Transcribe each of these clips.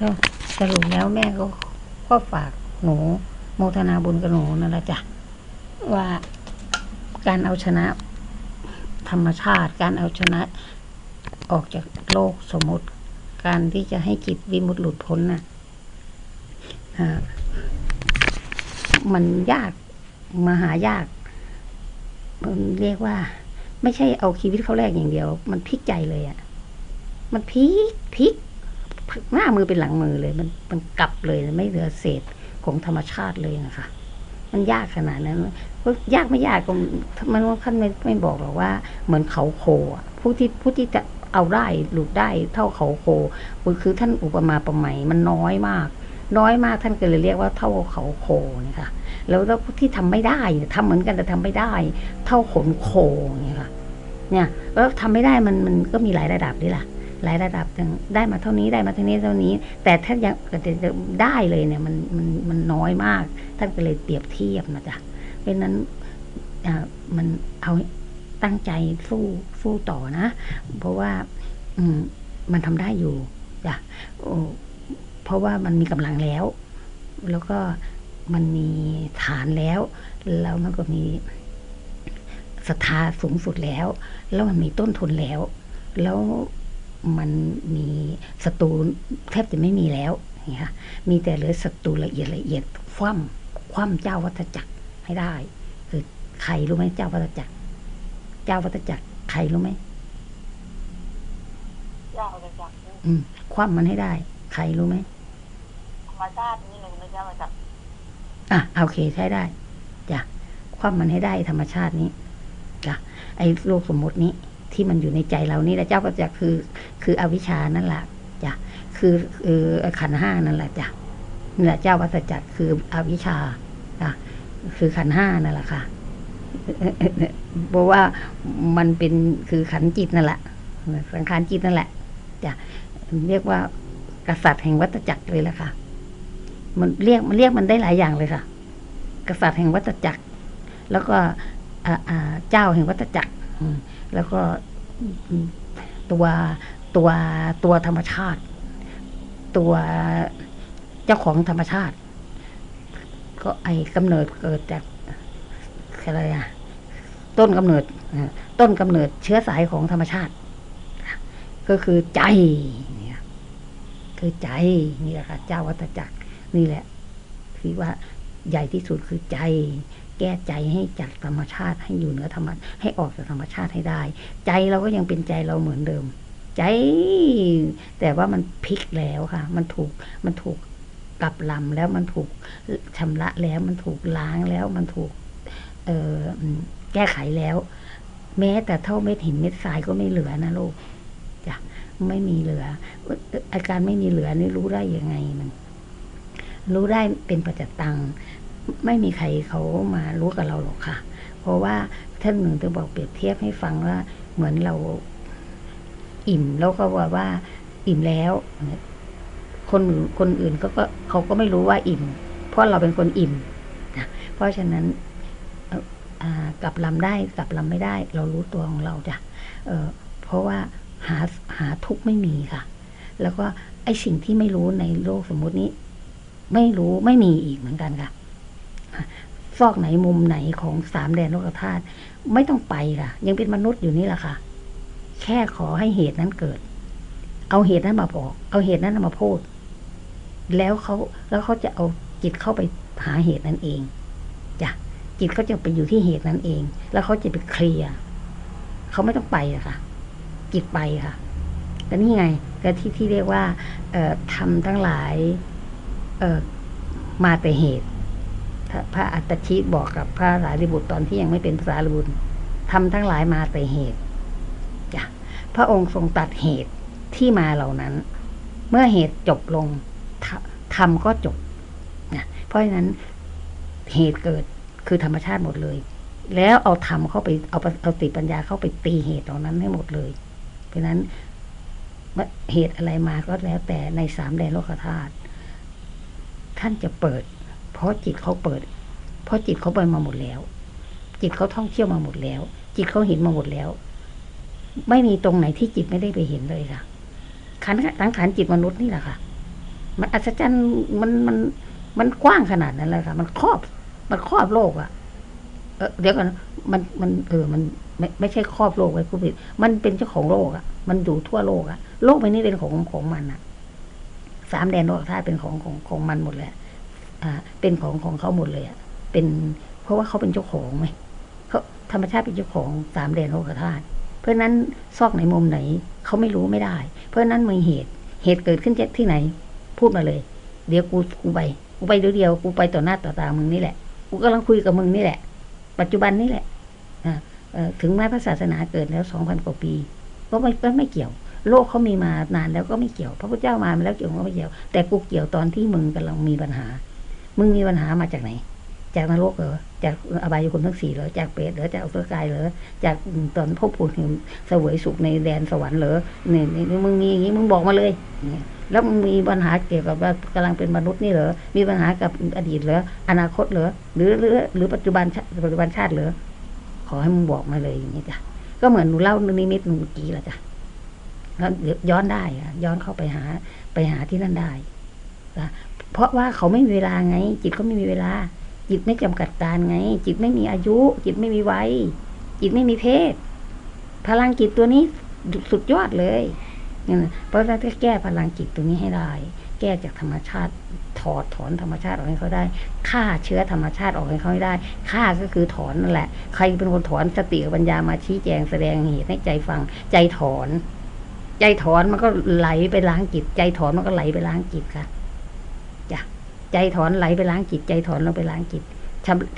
ก็สรุปแล้วแม่ก็ก็ฝากหนูโมทนาบุญกับหนูนั่นแหละจ้ะว่าการเอาชนะธรรมชาติ การเอาชนะออกจากโลกสมมติ การที่จะให้จิตวิมุตติหลุดพ้นน่ะอ่ามันยากมหายากมันเรียกว่า ไม่ใช่เอาชีวิตเขาแรกอย่างเดียว มันพลิกใจเลยอะ่ะ มันพลิกพลิก หน้ามือเป็นหลังมือเลย มันมันกลับเลยไม่เหลือเศษของธรรมชาติเลยนะคะ มันยากขนาดนั้นเพราะยากไม่ยากก็มันว่าท่านไม่ไม่บอกหรอกว่า เหมือนเขาโคผู้ที่ผู้ที่จะเอาได้หลุดได้เท่าเขาโคคือท่านอุปมาประไมยมันน้อยมาก น้อยมากท่านก็เลยเรียกว่าเท่าเขาโคเนี่ยค่ะแล้วแล้วที่ทำไม่ได้ทำเหมือนกันแต่ทำไม่ได้ เท่าขนโคเนี่ยค่ะเนี่ยแล้วทำไม่ได้มันมันก็มีหลายระดับนี่แหละ หลายระดับได้มาเท่านี้ได้มาเท่านี้เท่านี้ แต่ถ้ายังจะได้เลยเนี่ยมันมันมันน้อยมาก ท่านก็เลยเปรียบเทียบนะจ๊ะเพราะนั้นอ่ามันเอาตั้งใจสู้สู้ต่อนะ เพราะว่าอืมมันทำได้อยู่จ้ะเพราะว่ามันมีกำลังแล้ว แล้วก็มันมีฐานแล้ว แล้วมันก็มีศรัทธาสูงสุดแล้ว แล้วมันมีต้นทุนแล้ว แล้ว มันมีศัตรูแทบจะไม่มีแล้วเนี่ยมีแต่เหลือศัตรูละเอียดละเอียดคว่ำคว่ำเจ้าวัฏจักรให้ได้ คือใครรู้ไหมเจ้าวัฏจักร เจ้าวัฏจักรใครรู้ไหมเจ้าวัฏจักรอืมคว่ำมันให้ได้ ใครรู้ไหมธรรมชาตินี่เลยไม่เจ้าวัฏจักรอะโอเคใช้ได้จ้ะคว่ำมันให้ได้ธรรมชาตินี้จ้ะไอ้โลกสมมตินี้ ที่มันอยู่ในใจเรานี่แหละเจ้าก็จะคือคืออวิชานั่นแหละจ้ะคือคือขันห้านั่นแหละจ้ะนี่แหละเจ้าวัฏจักรคืออวิชาจ้ะคือขันห้านั่นแหละค่ะเพราะว่ามันเป็นคือขันจิตนั่นแหละสังขารจิตนั่นแหละจ้ะเรียกว่ากษัตริย์แห่งวัฏจักรเลยละค่ะ มันเรียกมันเรียกมันได้หลายอย่างเลยค่ะ กษัตริย์แห่งวัฏจักร แล้วก็เจ้าแห่งวัฏจักร แล้วก็ตัวตัวตัวธรรมชาติ ตัวเจ้าของธรรมชาติ ก็ไอกำเนิดเกิดจากอะไรอะต้นกำเนิดต้นกำเนิดเชื้อสายของธรรมชาติ ก็คือใจเนี่ยคือใจนี่แหละค่ะเจ้าวัฏจักรนี่แหละคือว่าใหญ่ที่สุดคือใจ แก้ใจให้จากธรรมชาติให้อยู่เหนือธรรมให้ออกจากธรรมชาติให้ได้ ใจเราก็ยังเป็นใจเราเหมือนเดิม ใจ แต่ว่ามันพลิกแล้วค่ะ มันถูกมันถูกกลับลำแล้วมันถูกชำระแล้วมันถูกล้างแล้วมันถูก เออแก้ไขแล้ว แม้แต่เท่าเม็ดหินเม็ดทรายก็ไม่เหลือนะลูกจ้ะไม่มีเหลือ อาการไม่มีเหลือนี่รู้ได้ยังไงมันรู้ได้เป็นประจัตตัง ไม่มีใครเขามารู้กับเราหรอกค่ะ เพราะว่าท่านหนึ่งจะบอกเปรียบเทียบให้ฟังว่าเหมือนเราอิ่มแล้วก็ว่าว่า อิ่มแล้ว คนคนอื่นก็ก็เขาก็ไม่รู้ว่าอิ่ม เพราะเราเป็นคนอิ่มนะเพราะฉะนั้นกลับลำได้กลับลำไม่ได้ เรารู้ตัวของเราจ้ะเเพราะว่าหาหาทุกไม่มีค่ะ แล้วก็ไอสิ่งที่ไม่รู้ในโลกสมมุตินี้ ไม่รู้ไม่มีอีกเหมือนกันค่ะ ซอกไหนมุมไหนของสามแดนโลกธาตุไม่ต้องไปค่ะ ยังเป็นมนุษย์อยู่นี่แหละค่ะ แค่ขอให้เหตุนั้นเกิด เอาเหตุนั้นมาบอก เอาเหตุนั้นมาพูด แล้วเขาแล้วเขาจะเอาจิตเข้าไปหาเหตุนั้นเองจ้ะจิตเขาจะไปอยู่ที่เหตุนั้นเอง แล้วเขาจะไปเคลียร์เขาไม่ต้องไปอะค่ะ จิตไปค่ะแต่นี่ไงก็ที่ที่เรียกว่าเออทำทั้งหลายเออมาแต่เหตุ พระอัตชิบอกกับพระสารีบุตรตอนที่ยังไม่เป็นพระสารีบุตรทำทั้งหลายมาแต่เหตุจ้ะพระองค์ทรงตัดเหตุที่มาเหล่านั้น เมื่อเหตุจบลงธรรมก็จบนะเพราะฉะนั้นเหตุเกิดคือธรรมชาติหมดเลย แล้วเอาธรรมเข้าไปเอาเอาติปัญญาเข้าไปตีเหตุเหล่านั้นให้หมดเลย เพราะนั้นเหตุอะไรมาก็แล้วแต่ในสามแดนโลกธาตุท่านจะเปิด ราะจิตเขาเปิด เพราะจิตเขาไปมาหมดแล้ว จิตเขาท่องเที่ยวมาหมดแล้ว จิตเขาเห็นมาหมดแล้ว ไม่มีตรงไหนที่จิตไม่ได้ไปเห็นเลยค่ะขันสังขารจิตมนุษย์นี่แหละค่ะ มันอัศจรรย์มันมันมันกว้างขนาดนั้นเลยค่ะ มันครอบ มันครอบโลกอะเออเดี๋ยวก่อนมันมันเออมันไม่ไม่ใช่ครอบโลกไว้ผู้ผิด มันเป็นเจ้าของโลกอะมันอยู่ทั่วโลกอะโลกใบนี้เป็นของของมันอะสามแดนโลกธาตุเป็นของของของมันหมดเลย เป็นของของเขาหมดเลยอะเป็นเพราะว่าเขาเป็นเจ้าของไหมเขาธรรมชาติเป็นเจ้าของสามแดนโลกธาตุเพราะนั้นซอกไหนมุมไหนเขาไม่รู้ไม่ได้ เพราะนั้นมีเหตุเหตุเกิดขึ้นที่ไหน พูดมาเลย เดี๋ยวกูกูไปกูไปเดียวเดียวกูไปต่อหน้าต่อตามึงนี่แหละกูกำลังคุยกับมึงนี่แหละ ปัจจุบันนี่แหละถึงแม้พระศาสนาเกิดแล้วสองพันกว่าปี ก็ไม่ก็ไม่เกี่ยว โลกเขามีมานานแล้วก็ไม่เกี่ยว พระพุทธเจ้ามาแล้วเกี่ยวก็ไม่เกี่ยว แต่กูเกี่ยวตอนที่มึงกำลังมีปัญหา มึงมีปัญหามาจากไหน จากนรกเหรอจากอบายภูมิทั้งสี่เหรอจากเปรตเหรอจากอสุรกายเหรอจากตอนภพภูมิแห่งเสวยสุขในแดนสวรรค์เหรอเนี่ยมึงมีอย่างนี้มึงบอกมาเลยเนี่ยแล้วมึงมีปัญหาเกี่ยวกับว่ากำลังเป็นมนุษย์นี่เหรอ มีปัญหากับอดีตเหรอ อนาคตเหรอ หรือหรือหรือปัจจุบันชาปัจจุบันชาติเหรอ ขอให้มึงบอกมาเลยอย่างนี้จ้ะ ก็เหมือนหนูเล่านิมิตหนูเมื่อกี้แหละจ้ะแล้วย้อนได้อะย้อนเข้าไปหาไปหาที่นั่นได้ เพราะว่าเขาไม่มีเวลาไง จิตเขาไม่มีเวลา จิตไม่จำกัดการไง จิตไม่มีอายุ จิตไม่มีวัยจิตไม่มีเพศ พลังจิตตัวนี้สุดยอดเลยเนี่นะเพราะฉะนั้นแก้พลังจิตตัวนี้ให้ได้ แก้จากธรรมชาติถอดถอนธรรมชาติออกให้เขาได้ฆ่าเชื้อธรรมชาติออกให้เขาให้ได้ฆ่าก็คือถอนนั่นแหละ ใครเป็นคนถอนสติกับปัญญามาชี้แจงแสดงเหตุให้ใจฟัง ใจถอน ใจถอนมันก็ไหลไปล้างจิต ใจถอนมันก็ไหลไปล้างจิตค่ะ ใจถอนไหลไปล้างจิตใจถอนลงไปล้างจิต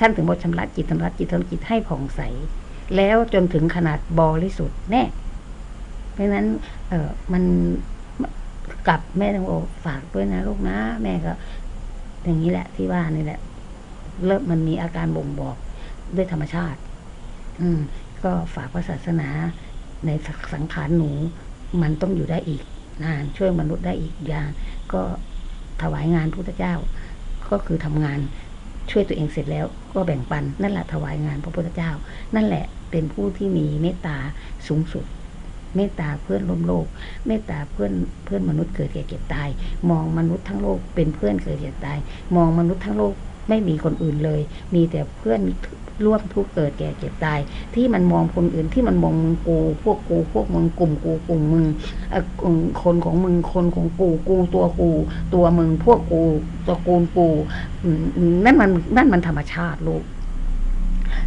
ท่านถึงบอกชำระจิตชำระจิตชำระจิตให้ผ่องใส แล้วจนถึงขนาดบริสุทธิ์แน่ เพราะนั้น เออมันกลับแม่ต้องบอฝากด้วยนะลูกนะ แม่ก็ อย่างนี้แหละที่ว่านี่แหละ เริ่มมันมีอาการบ่งบอกด้วยธรรมชาติ อืม ก็ฝากพระศาสนาในสังขารหนู มันต้องอยู่ได้อีกนานช่วยมนุษย์ได้อีกอย่าง ก็ถวายงานพระพุทธเจ้า ก็คือทำงานช่วยตัวเองเสร็จแล้วก็แบ่งปันนั่นแหละถวายงานพระพุทธเจ้า นั่นแหละเป็นผู้ที่มีเมตตาสูงสุด เมตตาเพื่อนร่วมโลก เมตตาเพื่อนเพื่อนมนุษย์เกิดแก่เจ็บตาย มองมนุษย์ทั้งโลกเป็นเพื่อนเกิดแก่ตาย มองมนุษย์ทั้งโลกไม่มีคนอื่นเลย มีแต่เพื่อน ร่วมทุกเกิดแก่เจ็บตาย ที่มันมองคนอื่นที่มันมองมึงกูพวกกูพวกมึงกลุ่มกูกลุ่มมึงคนของมึงคนของกูกูตัวกู ตัวมึงพวกกูตระกูลกูนั่นมันนั่นมันธรรมชาติลูก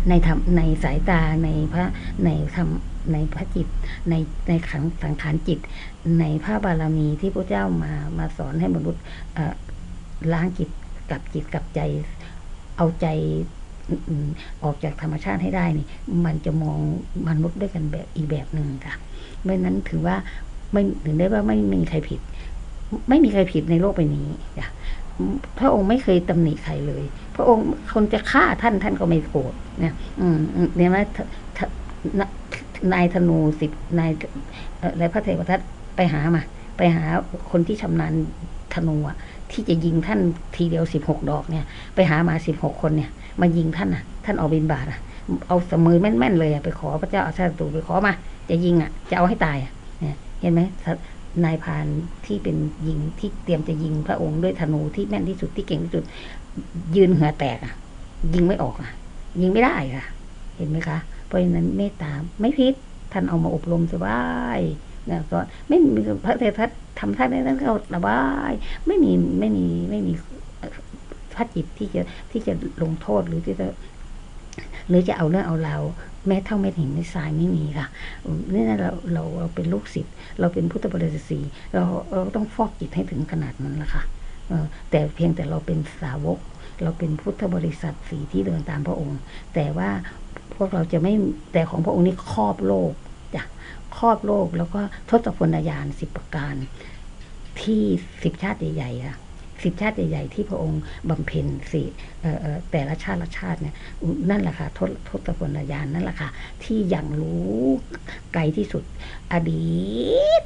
ในธรรมในสายตาในพระในธรรมในพระจิตในในขังสังขารจิต ในพระบารมีที่พระเจ้ามามาสอนให้มนุษย์ล้างจิตกับจิตกับใจ เอาใจ อืมออกจากธรรมชาติให้ได้นี่มันจะมองมนุษย์ด้วยกันแบบอีกแบบหนึ่งค่ะเพราะนั้นถือว่าไม่ถึงได้ว่าไม่มีใครผิด ไม่มีใครผิดในโลกใบนี้จ้ะพระองค์ไม่เคยตำหนิใครเลย พระองค์คนจะฆ่าท่านท่านก็ไม่โกรธเนี่ยอืมเนี่ยนะนายธนูสิบนายเอ่ออะไรพระเทวทัตไปหามา ไปหาคนที่ชำนาญธนูอะ ที่จะยิงท่านทีเดียวสิบหกดอกเนี่ย ไปหามาสิบหกคนเนี่ยมายิงท่านอะ ท่านเอาบินบาทอะ เอาสมือแม่นๆเลยอะไปขอพระเจ้าอาชาติตูไปขอมา จะยิงอะ จะเอาให้ตายอะเนี่ยเห็นไหมนายพานที่เป็นยิงที่เตรียมจะยิงพระองค์ด้วยธนูที่แม่นที่สุดที่เก่งที่สุด ยืนเหงื่อแตกอะ ยิงไม่ออกอะ ยิงไม่ได้ค่ะ เห็นไหมคะ เพราะฉะนั้นเมตตาไม่พิษท่านเอามาอบรมสบาย นะก็ไม่มีพระเททัตทำท่านนั้นก็สบาย ไม่มีไม่มีไม่มีพระจิตที่จะที่จะลงโทษหรือที่จะหรือจะเอาเรื่องเอาราวแม้เท่าเม็ดหินในทรายไม่มีค่ะนี่นะเราเราเราเป็นลูกศิษย์เราเป็นพุทธบริษัทสีเราเราต้องฟอกจิตให้ถึงขนาดนั้นละค่ะแต่เพียงแต่เราเป็นสาวก เราเป็นพุทธบริษัทสีที่เดินตามพระองค์ แต่ว่าพวกเราจะไม่แต่ของพระองค์นี้ครอบโลก ครอบโลก แล้วก็ทศพลยานสิบประการ ที่สิบชาติใหญ่ๆค่ะสิบชาติใหญ่ๆที่พระองค์บำเพ็ญสี่เอ่อเอ่อแต่ละชาติละชาติเนี่ยนั่นแหละค่ะทศทศพลยานนั่นแหละค่ะที่อยังรู้ไกลที่สุด อดีต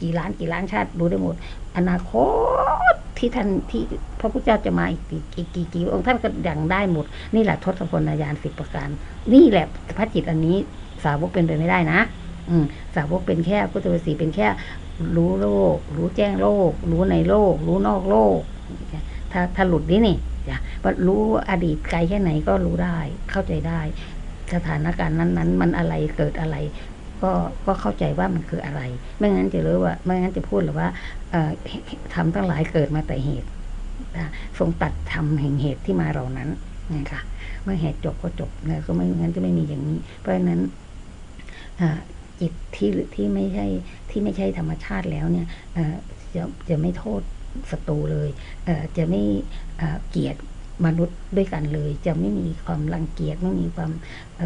กี่ล้านกี่ล้านชาติรู้ได้หมด อนาคตที่ท่านที่พระพุทธเจ้าจะมาอีกกี่กี่กี่องค์ท่านก็ยังได้หมด นี่แหละทศพลยานสิบประการ นี่แหละพระจิตอันนี้สาวกเป็นไปไม่ได้นะ สาวกเป็นแค่พุทธวสีเป็นแค่รู้โลก รู้แจ้งโลก รู้ในโลก รู้นอกโลก ถ้าถ้าหลุดนี่นี่จ้ะว่ารู้อดีตไกลแค่ไหนก็รู้ได้ เข้าใจได้ สถานการณ์นั้น ๆ มันอะไรเกิดอะไร ก็ก็เข้าใจว่ามันคืออะไร ไม่งั้นจะรู้ว่าไม่งั้นจะพูดหรือว่าทำทั้งหลายเกิดมาแต่เหตุทรงตัดทำแห่งเหตุที่มาเหล่านั้นนะคะเมื่อเหตุจบก็จบนะก็ไม่งั้นจะไม่มีอย่างนี้ เพราะฉะนั้น จิตที่ที่ไม่ใช่ที่ไม่ใช่ธรรมชาติแล้วเนี่ยจะจะไม่โทษศัตรูเลยเจะไม่เกลียดมนุษย์ด้วยกันเลย จะไม่มีความรังเกียจไม่มีความอ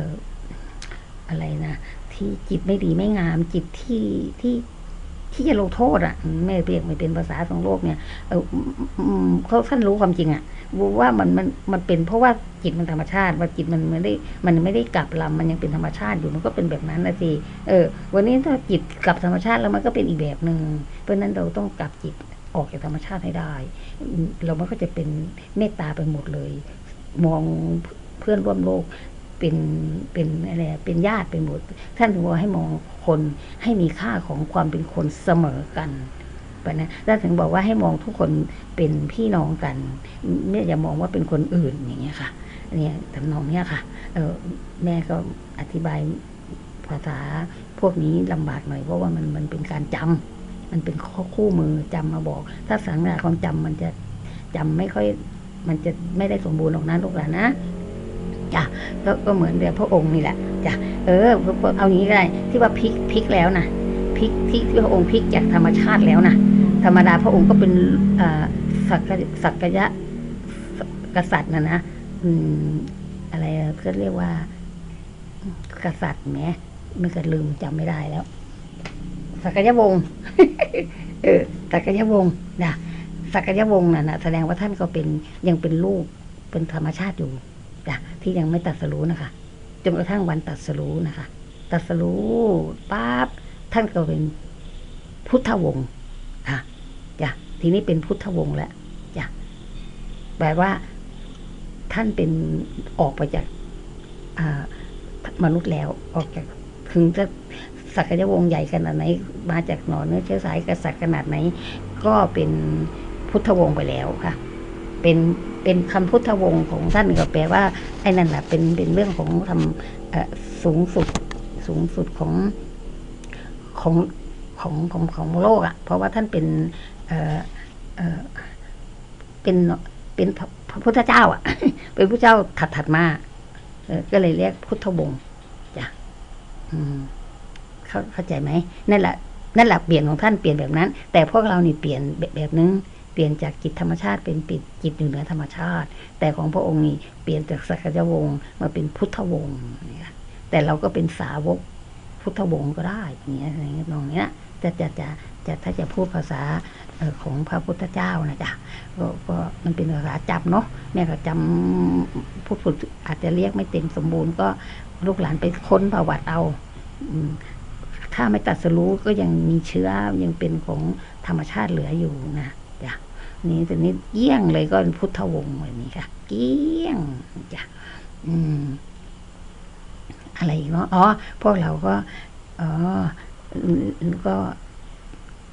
อะไรนะที่จิตไม่ดีไม่งามจิตที่ที่ ที่จะลงโทษอะไม่เรียกไม่เป็นภาษาของโลกเนี่ยเออเขาท่านรู้ความจริงอะว่ามันมันมันเป็นเพราะว่าจิตมันธรรมชาติ ว่าจิตมันไม่ได้มันไม่ได้กลับลำมันยังเป็นธรรมชาติอยู่มันก็เป็นแบบนั้นนะสิเออ วันนี้ถ้าจิตกลับธรรมชาติแล้วมันก็เป็นอีกแบบหนึ่งเพราะนั้นเราต้องกลับจิตออกจากธรรมชาติให้ได้ เรามันก็จะเป็นเมตตาไปหมดเลย มองเพื่อนร่วมโลก เป็นเป็นอะไรเป็นญาติไปหมดท่านถึงบอกให้มองคนให้มีค่าของความเป็นคนเสมอกันไปนะท่านถึงบอกว่าให้มองทุกคนเป็นพี่น้องกันไม่อย่ามองว่าเป็นคนอื่นอย่างเงี้ยค่ะเนี่ยทำนองเนี้ยค่ะเออแม่ก็อธิบายภาษาพวกนี้ลำบากหน่อยเพราะว่ามันมันเป็นการจำมันเป็นข้อคู่มือจำมาบอก ถ้าสังขารของจำมันจะจำไม่ค่อย มันจะไม่ได้สมบูรณ์หรอกนะลูกหลานนะ จ้ะก็ก็เหมือนเดียวพระองค์นี่แหละจ้ะเออเอาอย่างนี้ก็ได้ที่ว่าพลิกพลิกแล้วนะพลิกที่ที่พระองค์พลิกจากธรรมชาติแล้วนะธรรมดาพระองค์ก็เป็นอ่อสักกะสักกะยะกษัตริย์นะนะอืมอะไรก็เรียกว่า กษัตริย์แหมไม่ก็ลืมจำไม่ได้แล้ว สักกะยวงศ์เออสักกะยวงศ์นะสักกะยวงศ์น่ะนะแสดงว่าท่านก็เป็นยังเป็นลูกเป็นธรรมชาติอยู่ จ้ะที่ยังไม่ตัดสรู้นะคะจนกระทั่งวันตัดสรู้นะคะ ตัดสรู้ปั๊บท่านก็เป็นพุทธวงศ์ค่ะจ้ะทีนี้เป็นพุทธวงศ์แล้วจ้ะแปลว่า ท่านเป็นออกไปจากมนุษย์แล้วออกจากถึงจะสักยวงศ์ใหญ่ขนาดไหน มาจากหนอเนื้อเชื้อสายกษัตริย์ขนาดไหน ก็เป็นพุทธวงศ์ไปแล้วค่ะ เป็นเป็นคำพุทธวงศ์ของท่านก็แปลว่าไอ้นั่นแหละเป็นเป็นเรื่องของทำสูงสุดสูงสุดของของของของของโลกอะ่ะ เพราะว่าท่านเป็นเออเออเป็นเป็นพระพุทธเจ้าอะ เป็นพระเจ้าถัดถัดมาก็เลยเรียกพุทธวงศ์จ้ะเข้าเข้าใจไหมนั่นแหละนั่นแหละเปลี่ยนของท่านเปลี่ยนแบบนั้น แต่พวกเรานี่เปลี่ยนแบบแบบนึง เปลี่ยนจากจิตธรรมชาติเป็นปิดจิตอยู่เหนือธรรมชาติ แต่ของพระองค์นี่เปลี่ยนจากสักยวงศ์มาเป็นพุทธวงศ์เนี่ยแต่เราก็เป็นสาวกพุทธวงศ์ก็ได้อย่างเงี้ยอย่างเงี้ยตรงเนี้ยจะจะจะจะถ้าจะพูดภาษาของพระพุทธเจ้านะจ๊ะก็ก็มันเป็นภาษาจับเนาะแม่ก็จำพูดพูดอาจจะเรียกไม่เต็มสมบูรณ์ก็ลูกหลานไปค้นประวัติเอาถ้าไม่ตัดสรู้ก็ยังมีเชื้อยังเป็นของธรรมชาติเหลืออยู่นะ นี่ตัวนี้เกี้ยงเลยก็เป็นพุทธวงศ์แบบนี้ค่ะ เกี้ยงจ้ะอืม อะไรกเนาะอ๋อพวกเราก็อ๋อก็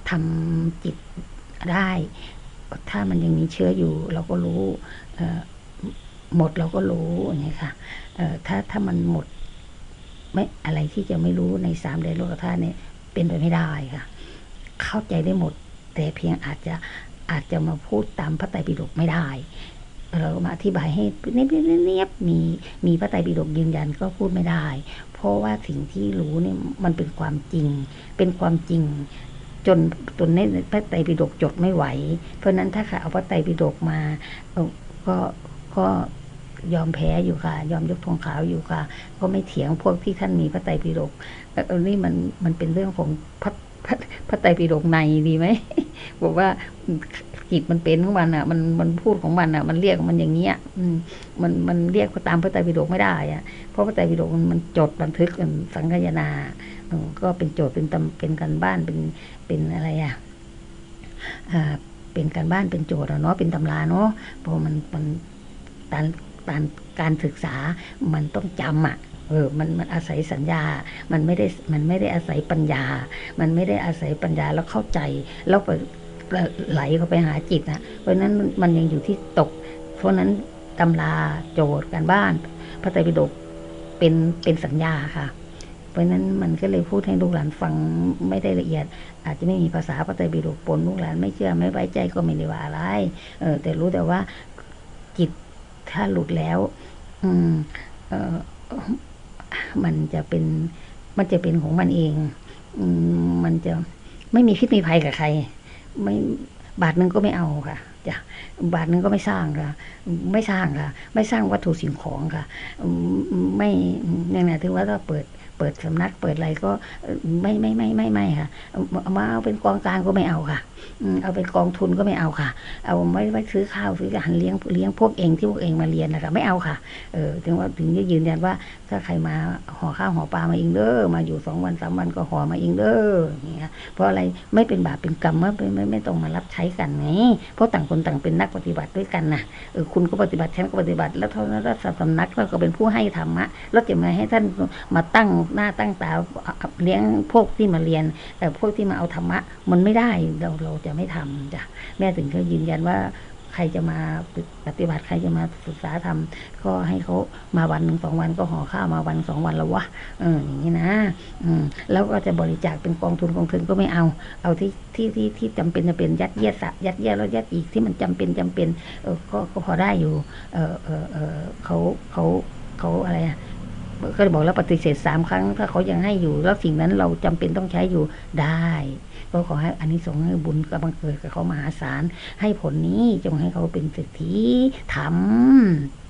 ทำจิตได้ ถ้ามันยังมีเชื้ออยู่ เราก็รู้เอ่อหมดเราก็รู้อย่างเงี้ค่ะเอ่อถ้าถ้ามันหมด ไม่อะไรที่จะไม่รู้ในสามเดือนโลกธาตุเนี่ยเป็นไปไม่ได้ค่ะ เข้าใจได้หมด แต่เพียงอาจจะ อาจจะมาพูดตามพระไตรปิฎกไม่ได้ เรามาอธิบายให้เนียบๆมีมีพระไตรปิฎกยืนยันก็พูดไม่ได้ เพราะว่าสิ่งที่รู้เนี่ยมันเป็นความจริง เป็นความจริงจนจนในพระไตรปิฎกจดไม่ไหว เพราะนั้นถ้าใครเอาพระไตรปิฎกมาก็ก็ยอมแพ้อยู่ค่ะ ยอมยกธงขาวอยู่ค่ะ ก็ไม่เถียงพวกที่ท่านมีพระไตรปิฎกอ่อเออนี่มันมันเป็นเรื่องของพระ พระไตรปิฎกในดีไหมบอกว่าจิตมันเป็นของมันอะ มันมันพูดของมันอะ มันเรียกมันอย่างเงี้ยอืมมันมันเรียกตามพระไตรปิฎกไม่ได้อะเพราะพระไตรปิฎกมันจดบันทึกสังคายนาก็เป็นโจทย์เป็นตำเป็นการบ้านเป็นเป็นอะไรอะอ่าเป็นการบ้านเป็นโจทย์เนาะเป็นตำราเนาะเพราะมันมันการการศึกษามันต้องจำอะ อออมันมันอาศัยสัญญา มันไม่ได้มันไม่ได้อาศัยปัญญา มันไม่ได้อาศัยปัญญาแล้วเข้าใจ แล้วไปไหลเข้าไปหาจิตนะเพราะนั้นมันยังอยู่ที่ตก เพราะนั้นตำราโจทย์การบ้าน พระไตรปิฎกเป็นเป็นสัญญาค่ะ เพราะนั้นมันก็เลยพูดให้ลูกหลานฟังไม่ได้ละเอียด อาจจะไม่มีภาษาพระไตรปิฎกปนลูกหลานไม่เชื่อไม่ไว้ใจก็ไม่ได้ว่าอะไรเออแต่รู้แต่ว่าจิตถ้าหลุดแล้ว อืมเออ มันจะเป็นมันจะเป็นของมันเองอืมันจะไม่มีพิษมีภัยกับใคร ไม่บาทหนึ่งก็ไม่เอาค่ะจ้ะบาทหนึ่งก็ไม่สร้างค่ะ ไม่สร้างค่ะ ไม่สร้างวัตถุสิ่งของค่ะ ไม่เนี่ยนะถือว่าถ้าเปิดเปิดสำนักเปิดอะไรก็ไม่ไม่ไม่ไม่ไม่ค่ะมาเอาเป็นกองกลางก็ไม่เอาค่ะ เอาเป็นกองทุนก็ไม่เอาค่ะ เอาไม่ไว้ซื้อข้าวซื้ออาหารเลี้ยงเลี้ยงพวกเองที่พวกเองมาเรียนนะคะไม่เอาค่ะ เออถึงว่าถึงจะยืนยันว่า ถ้าใครมาห่อข้าวห่อปลามาเองเด้อมาอยู่สองวันสามวันก็ห่อมาเองเด้ออย่างเงี้ยเพราะอะไรไม่เป็นบาปเป็นกรรมไม่ไม่ไม่ต้องมารับใช้กันไงเพราะต่างคนต่างเป็นนักปฏิบัติด้วยกันนะเออคุณก็ปฏิบัติฉันก็ปฏิบัติ แล้วเท่านั้นรัฐสำนักเราก็เป็นผู้ให้ธรรมะแล้วจะมาให้ท่านมาตั้งหน้าตั้งตาเลี้ยงพวกที่มาเรียน แต่พวกที่มาเอาธรรมะมันไม่ได้เราเราจะไม่ทำจ้ะแม่ถึงเขายืนยันว่าใครจะมาปฏิบัติใครจะมาศึกษาธรรมก็ให้เขามาวันหนึ่งสองวันก็ห่อข้าวมาวันสองวันแล้ววะเอออย่างนี้นะอืมแล้วก็จะบริจาคเป็นกองทุนกองทุนก็ไม่เอา เอาที่ที่ที่ที่จำเป็นจะเป็นยัดเยียดสะยัดเยียดแล้วยัดอีกที่มันจำเป็นจำเป็นเออก็ก็พอได้อยู่ เออเออเออเขาเขาเขาอะไรอะก็บอกแล้วปฏิเสธสามครั้ง ถ้าเขายังให้อยู่ แล้วสิ่งนั้นเราจำเป็นต้องใช้อยู่ได้ ก็ขอให้อันนี้สงให้บุญกำบังเกิดกับเขามหาศาลให้ผลนี้จงให้เขาเป็นเศรษฐีทำ